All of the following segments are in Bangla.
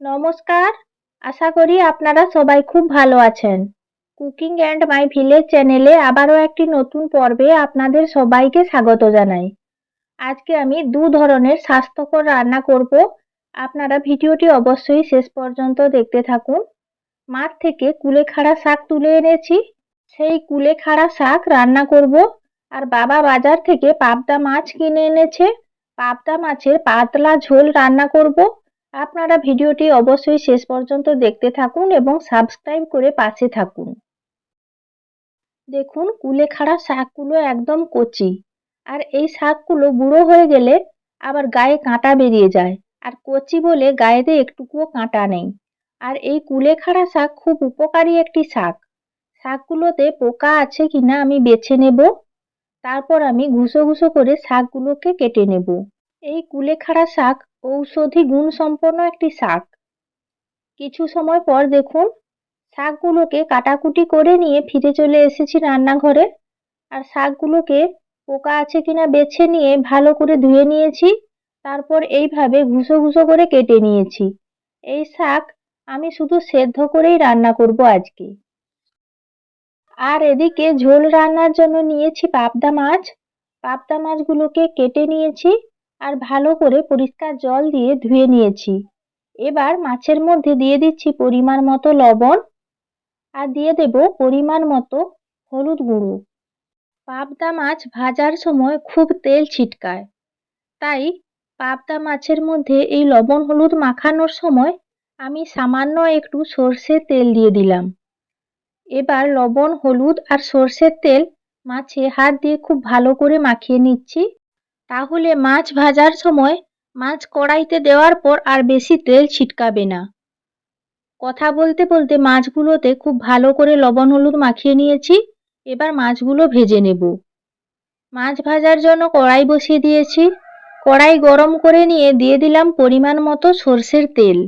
নমস্কার। আশা করি আপনারা সবাই খুব ভালো আছেন। কুকিং অ্যান্ড মাই ভিলেজ চ্যানেলে আবারও একটি নতুন পর্বে আপনাদের সবাইকে স্বাগত জানাই। আজকে আমি দু ধরনের স্বাস্থ্যকর রান্না করব। আপনারা ভিডিওটি অবশ্যই শেষ পর্যন্ত দেখতে থাকুন। মাঠ থেকে কুলেখাড়া শাক তুলে এনেছি। সেই কুলেখাড়া শাক রান্না করব। আর বাবা বাজার থেকে পাবদা মাছ কিনে এনেছে। পাবদা মাছের পাতলা ঝোল রান্না করব। আপনারা ভিডিওটি অবশ্যই শেষ পর্যন্ত দেখতে থাকুন এবং সাবস্ক্রাইব করে পাশে থাকুন। দেখুন, কুলেখাড়া শাকগুলো একদম কচি। আর এই শাকগুলো বুড়ো হয়ে গেলে আবার গায়ে কাঁটা বেরিয়ে যায়। আর কচি বলে গায়েতে একটুকুও কাঁটা নেই। আর এই কুলেখাড়া শাক খুব উপকারী একটি শাক। শাকগুলোতে পোকা আছে কিনা আমি বেছে নেব। তারপর আমি ঘুষো ঘুষো করে শাকগুলোকে কেটে নেব। এই কুলেখাড়া শাক ঔষধি গুণ সম্পন্ন একটি শাক। কিছু সময় পর দেখুন, শাকগুলোকে কাটাকুটি করে নিয়ে ফিরে চলে এসেছি রান্নাঘরে। আর শাকগুলোকে পোকা আছে কিনা বেছে নিয়ে ভালো করে ধুয়ে নিয়েছি, তারপর এইভাবে ঘুষো ঘুষো করে কেটে নিয়েছি। এই শাক আমি শুধু সেদ্ধ করেই রান্না করব আজকে। আর এদিকে ঝোল রান্নার জন্য নিয়েছি পাবদা মাছ। পাবদা মাছগুলোকে কেটে নিয়েছি আর ভালো করে পরিষ্কার জল দিয়ে ধুয়ে নিয়েছি। এবার মাছের মধ্যে দিয়ে দিচ্ছি পরিমাণ মতো লবণ আর দিয়ে দেব পরিমাণ মতো হলুদ গুঁড়ো। পাবদা মাছ ভাজার সময় খুব তেল ছিটকায়, তাই পাবদা মাছের মধ্যে এই লবণ হলুদ মাখানোর সময় আমি সামান্য একটু সর্ষের তেল দিয়ে দিলাম। এবার লবণ, হলুদ আর সর্ষের তেল মাছে হাত দিয়ে খুব ভালো করে মাখিয়ে নিচ্ছি। তাহলে মাছ ভাজার সময় মাছ কড়াইতে দেওয়ার পর আর বেশি তেল ছিটকাবে না। কথা বলতে বলতে মাছগুলোতে খুব ভালো করে লবণ হলুদ মাখিয়ে নিয়েছি, এবার মাছগুলো ভেজে নেব। মাছ ভাজার জন্য কড়াই বসিয়ে দিয়েছি। কড়াই গরম করে নিয়ে দিয়ে দিলাম পরিমাণ মতো সর্ষের তেল।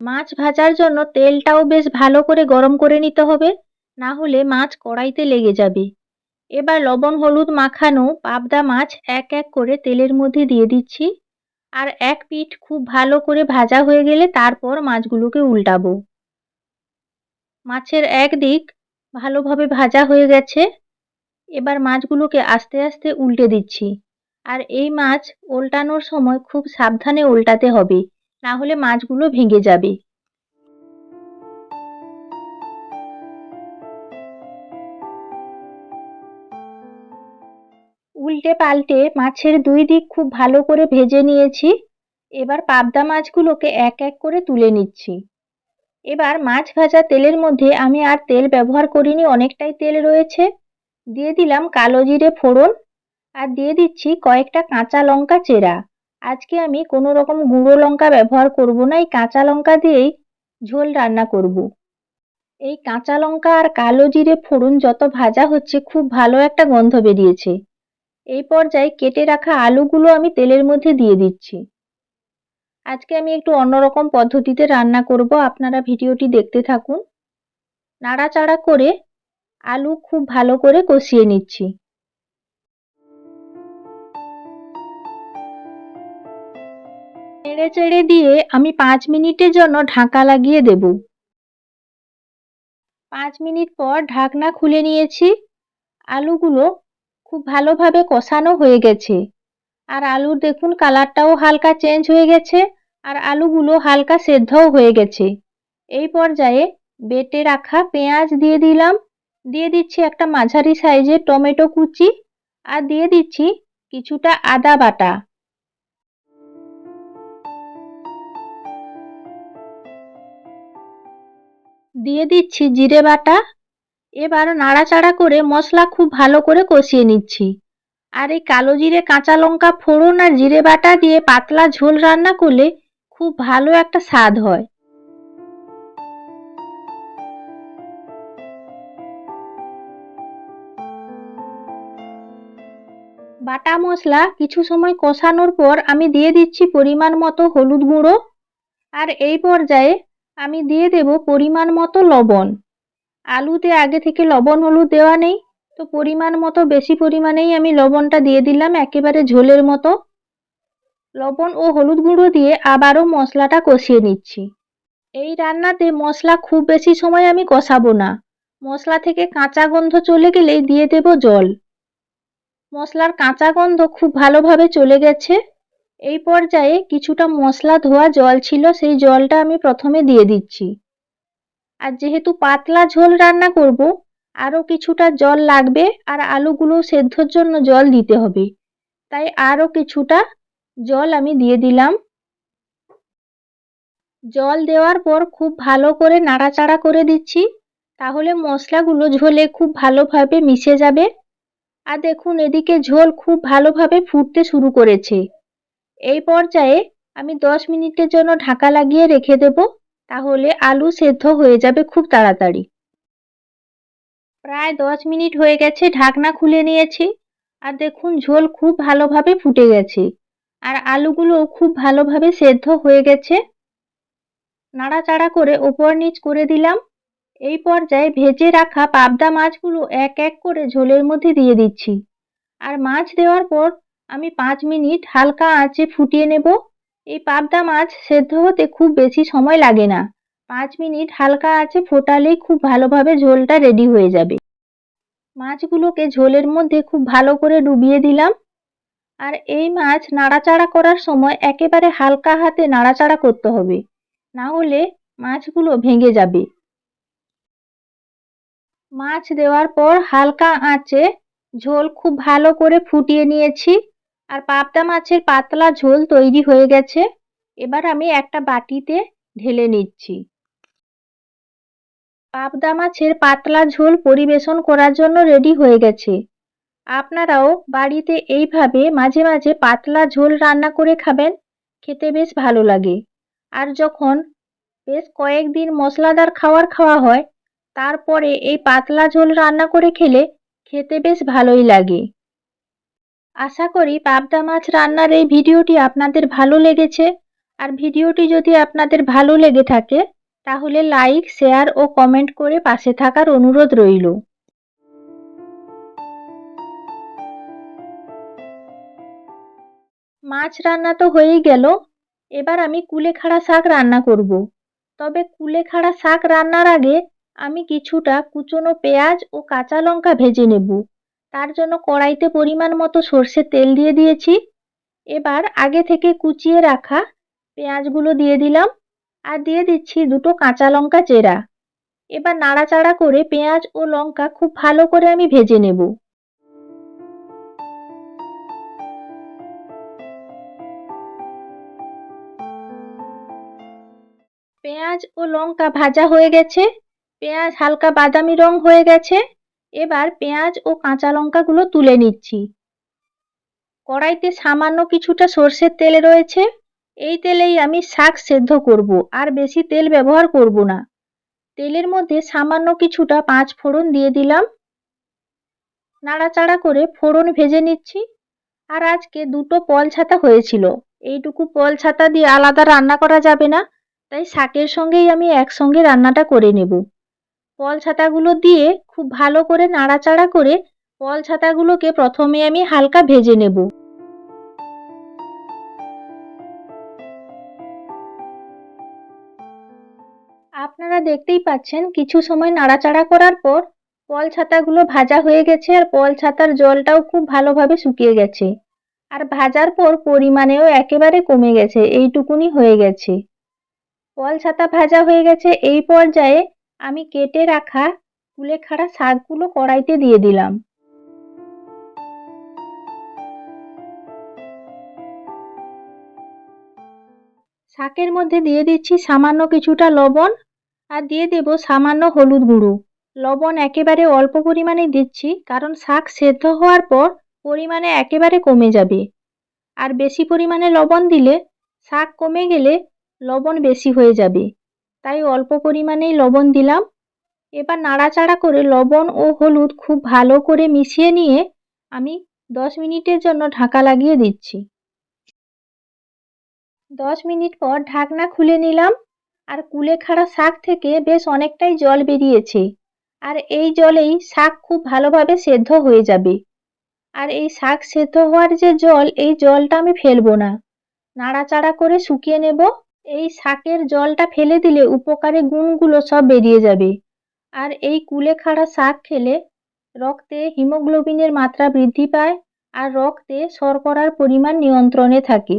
মাছ ভাজার জন্য তেলটাও বেশ ভালো করে গরম করে নিতে হবে, না হলে মাছ কড়াইতে লেগে যাবে। এবার লবণ, হলুদ মাখানো পাবদা মাছ এক এক করে তেলের মধ্যে দিয়ে দিচ্ছি। আর এক পিঠ খুব ভালো করে ভাজা হয়ে গেলে তারপর মাছগুলোকে উল্টাবো। মাছের এক দিক ভালোভাবে ভাজা হয়ে গেছে। এবার মাছগুলোকে আস্তে আস্তে উল্টে দিচ্ছি। আর এই মাছ উল্টানোর সময় খুব সাবধানে উল্টাতে হবে, না হলে মাছগুলো ভেঙে যাবে। উল্টে পাল্টে মাছের দুই দিক খুব ভালো করে ভেজে নিয়েছি। এবার পাবদা মাছগুলোকে এক এক করে তুলে নিচ্ছি। এবার মাছ ভাজা তেলের মধ্যে আমি আর তেল ব্যবহার করিনি, অনেকটাই তেল রয়েছে। দিয়ে দিলাম কালো জিরে ফোড়ন আর দিয়ে দিচ্ছি কয়েকটা কাঁচা লঙ্কা চেরা। আজকে আমি কোনো রকম গুঁড়ো লঙ্কা ব্যবহার করব না, এই কাঁচা লঙ্কা দিয়েই ঝোল রান্না করব। এই কাঁচা লঙ্কা আর কালো জিরে ফোড়ন যত ভাজা হচ্ছে, খুব ভালো একটা গন্ধ বেরিয়েছে। এই পর্যায়ে কেটে রাখা আলুগুলো আমি তেলের মধ্যে দিয়ে দিচ্ছি। আজকে আমি একটু অন্যরকম পদ্ধতিতে রান্না করব, আপনারা ভিডিওটি দেখতে থাকুন। নাড়াচাড়া করে আলু খুব ভালো করে কষিয়ে নিচ্ছি। নেড়ে চেড়ে দিয়ে আমি পাঁচ মিনিটের জন্য ঢাকা লাগিয়ে দেব। পাঁচ মিনিট পর ঢাকনা খুলে নিয়েছি। আলুগুলো খুব ভালোভাবে কষানো হয়ে গেছে। আর আলুর দেখুন কালারটাও হালকা চেঞ্জ হয়ে গেছে আর আলুগুলো হালকা সেদ্ধও হয়ে গেছে। এই পর্যায়ে বেটে রাখা পেঁয়াজ দিয়ে দিলাম। দিয়ে দিচ্ছি একটা মাঝারি সাইজের টমেটো কুচি আর দিয়ে দিচ্ছি কিছুটা আদা বাটা। দিয়ে দিচ্ছি জিরে বাটা। এবার নাড়াচাড়া করে মশলা খুব ভালো করে কষিয়ে নিচ্ছি। আর এই কালো জিরে, কাঁচা লঙ্কা ফোড়ন আর জিরে বাটা দিয়ে পাতলা ঝোল রান্না করলে খুব ভালো একটা স্বাদ হয়। বাটা মশলা কিছু সময় কষানোর পর আমি দিয়ে দিচ্ছি পরিমাণ মতো হলুদ গুঁড়ো। আর এই পর্যায়ে আমি দিয়ে দেব পরিমাণ মতো লবণ। আলুতে আগে থেকে লবণ, হলুদ দেওয়া নেই। তো পরিমাণ মতো, বেশি পরিমাণেই আমি লবণটা দিয়ে দিলাম একেবারে ঝোলের মতো। লবণ ও হলুদ গুঁড়ো দিয়ে আবারও মশলাটা কষিয়ে নিচ্ছি। এই রান্নাতে মশলা খুব বেশি সময় আমি কষাবো না। মশলা থেকে কাঁচা গন্ধ চলে গেলেই দিয়ে দেব জল। মশলার কাঁচা গন্ধ খুব ভালোভাবে চলে গেছে। এই পর্যায়ে কিছুটা মশলা ধোয়া জল ছিল, সেই জলটা আমি প্রথমে দিয়ে দিচ্ছি। আর যেহেতু পাতলা ঝোল রান্না করব, আরও কিছুটা জল লাগবে আর আলুগুলো সেদ্ধর জন্য জল দিতে হবে। তাই আরও কিছুটা জল আমি দিয়ে দিলাম। জল দেওয়ার পর খুব ভালো করে নাড়াচাড়া করে দিচ্ছি, তাহলে মশলাগুলো ঝোলে খুব ভালোভাবে মিশে যাবে। আর দেখুন, এদিকে ঝোল খুব ভালোভাবে ফুটতে শুরু করেছে। এই পর্যায়ে আমি দশ মিনিটের জন্য ঢাকা লাগিয়ে রেখে দেব। তাহলে আলু সেদ্ধ হয়ে যাবে খুব তাড়াতাড়ি। প্রায় দশ মিনিট হয়ে গেছে, ঢাকনা খুলে নিয়েছি। আর দেখুন, ঝোল খুব ভালোভাবে ফুটে গেছে। আর আলুগুলোও খুব ভালোভাবে সেদ্ধ হয়ে গেছে। নাড়াচাড়া করে ওপর নিচ করে দিলাম। এই পর্যায়ে ভেজে রাখা পাবদা মাছগুলো এক এক করে ঝোলের মধ্যে দিয়ে দিচ্ছি। আর মাছ দেওয়ার পর আমি পাঁচ মিনিট হালকা আঁচে ফুটিয়ে নেব। এই পাবদা মাছ সেদ্ধ হতে খুব বেশি সময় লাগে না। পাঁচ মিনিট হালকা আঁচে ফোটালেই খুব ভালোভাবে ঝোলটা রেডি হয়ে যাবে। মাছগুলোকে ঝোলের মধ্যে খুব ভালো করে ডুবিয়ে দিলাম। আর এই মাছ নাড়াচাড়া করার সময় একেবারে হালকা হাতে নাড়াচাড়া করতে হবে। না হলে মাছগুলো ভেঙে যাবে। মাছ দেওয়ার পর হালকা আঁচে ঝোল খুব ভালো করে ফুটিয়ে নিয়েছি। আর পাবদা মাছের পাতলা ঝোল তৈরি হয়ে গেছে। এবার আমি একটা বাটিতে ঢেলে নিচ্ছি। পাবদা মাছের পাতলা ঝোল পরিবেশন করার জন্য রেডি হয়ে গেছে। আপনারাও বাড়িতে এইভাবে মাঝে মাঝে পাতলা ঝোল রান্না করে খাবেন, খেতে বেশ ভালো লাগে। আর যখন বেশ কয়েকদিন মশলাদার খাবার খাওয়া হয়, তারপরে এই পাতলা ঝোল রান্না করে খেলে খেতে বেশ ভালোই লাগে। আশা করি পাবদা মাছ রান্নার এই ভিডিওটি আপনাদের ভালো লেগেছে। আর ভিডিওটি যদি আপনাদের ভালো লেগে থাকে, তাহলে লাইক, শেয়ার ও কমেন্ট করে পাশে থাকার অনুরোধ রইল। মাছ রান্না তো হয়েই গেল, এবার আমি কুলেখাড়া শাক রান্না করব। তবে কুলেখাড়া শাক রান্নার আগে আমি কিছুটা কুচনো পেঁয়াজ ও কাঁচা লঙ্কা ভেজে নেব। তার জন্য কড়াইতে পরিমাণ মতো সর্ষের তেল দিয়ে দিয়েছি। এবার আগে থেকে কুচিয়ে রাখা পেঁয়াজগুলো দিয়ে দিলাম আর দিয়ে দিচ্ছি দুটো কাঁচা লঙ্কা চেরা। এবার নাড়াচাড়া করে পেঁয়াজ ও লঙ্কা খুব ভালো করে আমি ভেজে নেব। পেঁয়াজ ও লঙ্কা ভাজা হয়ে গেছে। পেঁয়াজ হালকা বাদামি রং হয়ে গেছে। এবার পেঁয়াজ ও কাঁচা লঙ্কাগুলো তুলে নিচ্ছি। কড়াইতে সামান্য কিছুটা সর্ষের তেল রয়েছে। এই তেলেই আমি শাক সেদ্ধ করব, আর বেশি তেল ব্যবহার করব না। তেলের মধ্যে সামান্য কিছুটা পাঁচ ফোড়ন দিয়ে দিলাম। নাড়াচাড়া করে ফোড়ন ভেজে নিচ্ছি। আর আজকে দুটো পল ছাতা হয়েছিল। এইটুকু পল ছাতা দিয়ে আলাদা রান্না করা যাবে না, তাই শাকের সঙ্গেই আমি একসঙ্গে রান্নাটা করে নেব। পল ছাতাগুলো দিয়ে খুব ভালো করে নাড়াচাড়া করে পল ছাতাগুলোকে প্রথমে আমি হালকা ভেজে নেব। আপনারা দেখতেই পাচ্ছেন কিছু সময় নাড়াচাড়া করার পর পল ছাতাগুলো ভাজা হয়ে গেছে আর পল ছাতার জলটাও খুব ভালোভাবে শুকিয়ে গেছে। আর ভাজার পর পরিমাণেও একেবারে কমে গেছে, এইটুকুনি হয়ে গেছে। কল ছাতা ভাজা হয়ে গেছে, এই পর্যায়ে আমি কেটে রাখা কুলেখাড়া শাকগুলো কড়াইতে দিয়ে দিলাম। শাকের মধ্যে দিয়ে দিচ্ছি সামান্য কিছুটা লবণ আর দিয়ে দেব সামান্য হলুদ গুঁড়ো। লবণ একেবারে অল্প পরিমাণে দিচ্ছি কারণ শাক সেদ্ধ হওয়ার পর পরিমাণে একেবারে কমে যাবে। আর বেশি পরিমাণে লবণ দিলে শাক কমে গেলে লবণ বেশি হয়ে যাবে। তাই অল্প পরিমাণেই লবণ দিলাম। এবার নাড়াচাড়া করে লবণ ও হলুদ খুব ভালো করে মিশিয়ে নিয়ে আমি দশ মিনিটের জন্য ঢাকা লাগিয়ে দিচ্ছি। দশ মিনিট পর ঢাকনা খুলে নিলাম আর কুলেখাড়া শাক থেকে বেশ অনেকটাই জল বেরিয়েছে। আর এই জলেই শাক খুব ভালোভাবে সেদ্ধ হয়ে যাবে। আর এই শাক সেদ্ধ হওয়ার যে জল, এই জলটা আমি ফেলব না। নাড়াচাড়া করে শুকিয়ে নেব। এই শাকের জলটা ফেলে দিলে উপকারী গুণগুলো সব বেরিয়ে যাবে। আর এই কুলেখাড়া শাক খেলে রক্তে হিমোগ্লোবিনের মাত্রা বৃদ্ধি পায় আর রক্তে শর্করার পরিমাণ নিয়ন্ত্রণে থাকে।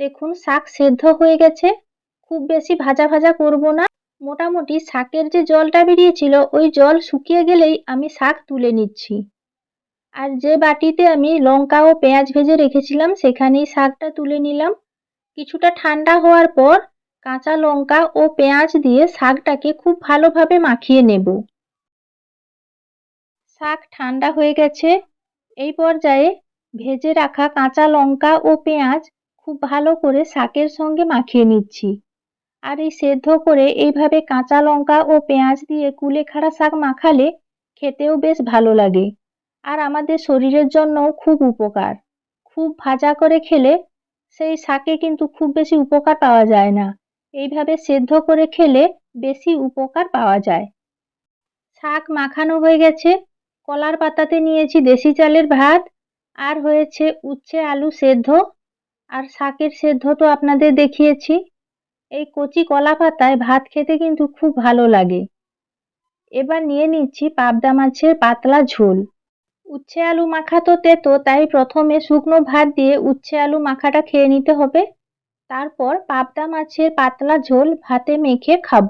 দেখুন, শাক সেদ্ধ হয়ে গেছে। খুব বেশি ভাজা ভাজা করব না। মোটামুটি শাকের যে জলটা বেরিয়েছিল, ওই জল শুকিয়ে গেলেই আমি শাক তুলে নিচ্ছি। আর যে বাটিতে আমি লঙ্কা ও পেঁয়াজ ভেজে রেখেছিলাম, সেখানেই শাকটা তুলে নিলাম। কিছুটা ঠান্ডা হওয়ার পর কাঁচা লঙ্কা ও পেঁয়াজ দিয়ে শাকটাকে খুব ভালোভাবে মাখিয়ে নেব। শাক ঠান্ডা হয়ে গেছে। এই পর্যায়ে ভেজে রাখা কাঁচা লঙ্কা ও পেঁয়াজ খুব ভালো করে শাকের সঙ্গে মাখিয়ে নিচ্ছি। আর এই সেদ্ধ করে এইভাবে কাঁচা লঙ্কা ও পেঁয়াজ দিয়ে কুলেখাড়া শাক মাখালে খেতেও বেশ ভালো লাগে। আর আমাদের শরীরের জন্যও খুব উপকার। খুব ভাজা করে খেলে সেই শাকে কিন্তু খুব বেশি উপকার পাওয়া যায় না। এইভাবে সেদ্ধ করে খেলে বেশি উপকার পাওয়া যায়। শাক মাখানো হয়ে গেছে। কলার পাতাতে নিয়েছি দেশি চালের ভাত। আর হয়েছে উচ্ছে আলু সেদ্ধ। আর শাকের সেদ্ধ তো আপনাদের দেখিয়েছি। এই কচি কলা পাতায় ভাত খেতে কিন্তু খুব ভালো লাগে। এবার নিয়ে নিচ্ছি পাবদা মাছের পাতলা ঝোল। উচ্ছে আলু মাখা তো তেতো, তাই প্রথমে শুকনো ভাত দিয়ে উচ্ছে আলু মাখাটা খেয়ে নিতে হবে। তারপর পাবদা মাছের পাতলা ঝোল ভাতে মেখে খাব।